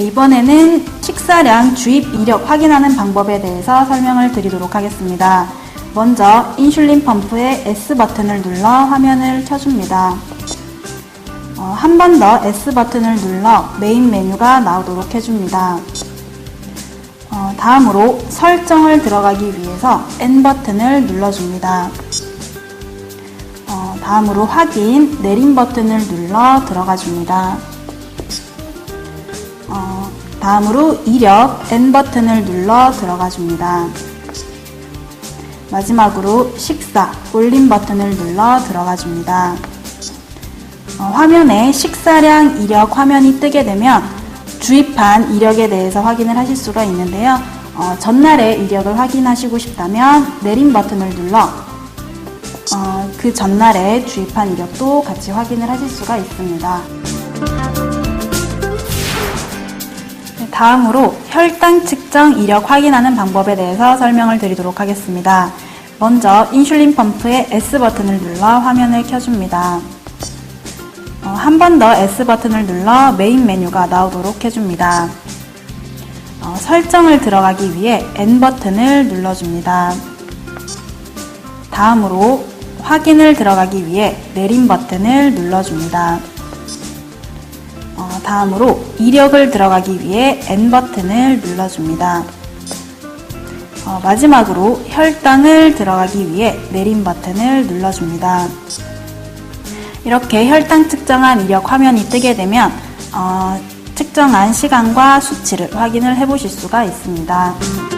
이번에는 식사량 주입 이력 확인하는 방법에 대해서 설명을 드리도록 하겠습니다. 먼저 인슐린 펌프의 S 버튼을 눌러 화면을 켜줍니다. 어, 한번 더 S 버튼을 눌러 메인 메뉴가 나오도록 해줍니다. 어, 다음으로 설정을 들어가기 위해서 N 버튼을 눌러줍니다. 어, 다음으로 확인, 내림 버튼을 눌러 들어가 줍니다. 어, 다음으로 이력 N 버튼을 눌러 들어가 줍니다. 마지막으로 식사 올림 버튼을 눌러 들어가 줍니다. 어, 화면에 식사량 이력 화면이 뜨게 되면 주입한 이력에 대해서 확인을 하실 수가 있는데요. 어, 전날의 이력을 확인하시고 싶다면 내림 버튼을 눌러 어, 그 전날에 주입한 이력도 같이 확인을 하실 수가 있습니다. 다음으로 혈당 측정 이력 확인하는 방법에 대해서 설명을 드리도록 하겠습니다. 먼저 인슐린 펌프의 S 버튼을 눌러 화면을 켜줍니다. 어, 한번 더 S 버튼을 눌러 메인 메뉴가 나오도록 해줍니다. 어, 설정을 들어가기 위해 N 버튼을 눌러줍니다. 다음으로 확인을 들어가기 위해 내림 버튼을 눌러줍니다. 어, 다음으로 이력을 들어가기 위해 N 버튼을 눌러줍니다. 어, 마지막으로 혈당을 들어가기 위해 내림 버튼을 눌러줍니다. 이렇게 혈당 측정한 이력 화면이 뜨게 되면 어, 측정한 시간과 수치를 확인을 해 보실 수가 있습니다.